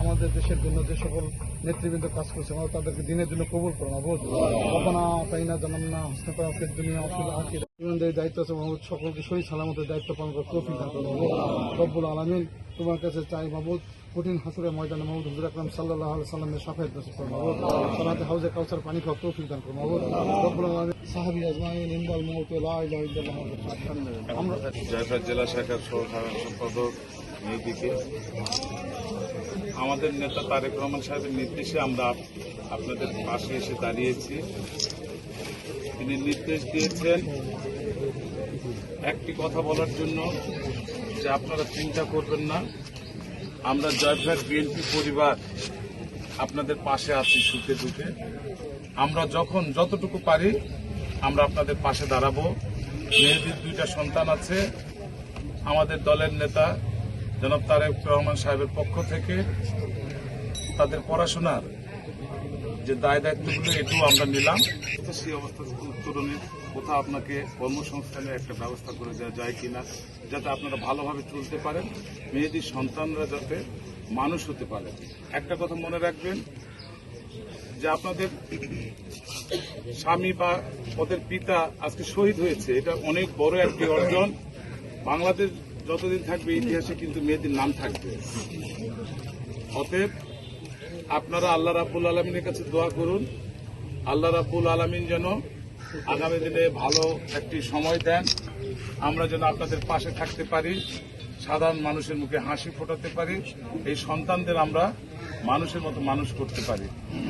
আমাদের দেশের জন্য যে সকল নেতৃবৃন্দ কাজ করছে আমরা তাদেরকে দিনের জন্য কবুল করো মাহবুব রব্বানা তাইনা জানামনা হাসনা করা ফের দুনিয়া দায়িত্ব আছে সকলকে সহি সালামতের দায়িত্ব পালন করে করো রব্বুল আলমিন তোমার কাছে চাই মাহবুব কঠিন হাসুরের ময়দানে মাহমুদ হুজুর আকরাম সাল্লাহ সাল্লামের সাফায়াত নসিব করো সালাতে হাউজে কাউসার পানি খাওয়া তৌফিক দান করো মাহবুব রব্বুল আজমাইন জয়পুর জেলা শাখার সহ সাধারণ সম্পাদক মেয়েদিকে আমাদের নেতা তারেক রহমান সাহেবের নির্দেশে আমরা আপনাদের পাশে এসে দাঁড়িয়েছি। তিনি নির্দেশ দিয়েছেন একটি কথা বলার জন্য। যে আপনারা চিন্তা করবেন না। আমরা জয়পুরহাট বিএনপি পরিবার আপনাদের পাশে আছি সুখে দুঃখে। আমরা যখন যতটুকু পারি আমরা আপনাদের পাশে দাঁড়াবো। মেয়েদের দুইটা সন্তান আছে। আমাদের দলের নেতা জনাব তারেক রহমান সাহেবের পক্ষ থেকে তাদের পড়াশোনার যে দায় দায়িত্বগুলো এটুকু আমরা নিলাম। তো সেই অবস্থা উত্তরণে কোথাও আপনাকে কর্মসংস্থানের একটা ব্যবস্থা করে দেওয়া যায় কিনা, যাতে আপনারা ভালোভাবে চলতে পারেন, মেয়েদের সন্তানরা যাতে মানুষ হতে পারে। একটা কথা মনে রাখবেন, যে আপনাদের স্বামী বা ওদের পিতা আজকে শহীদ হয়েছে, এটা অনেক বড় একটি অর্জন। বাংলাদেশ যতদিন থাকবে ইতিহাসে কিন্তু মেয়েদের নাম থাকবে। অতএব আপনারা আল্লাহ রাব্বুল আলমিনের কাছে দোয়া করুন। আল্লাহ রাব্বুল আলমিন যেন আগামী দিনে ভালো একটি সময় দেন। আমরা যেন আপনাদের পাশে থাকতে পারি, সাধারণ মানুষের মুখে হাসি ফোটাতে পারি, এই সন্তানদের আমরা মানুষের মতো মানুষ করতে পারি।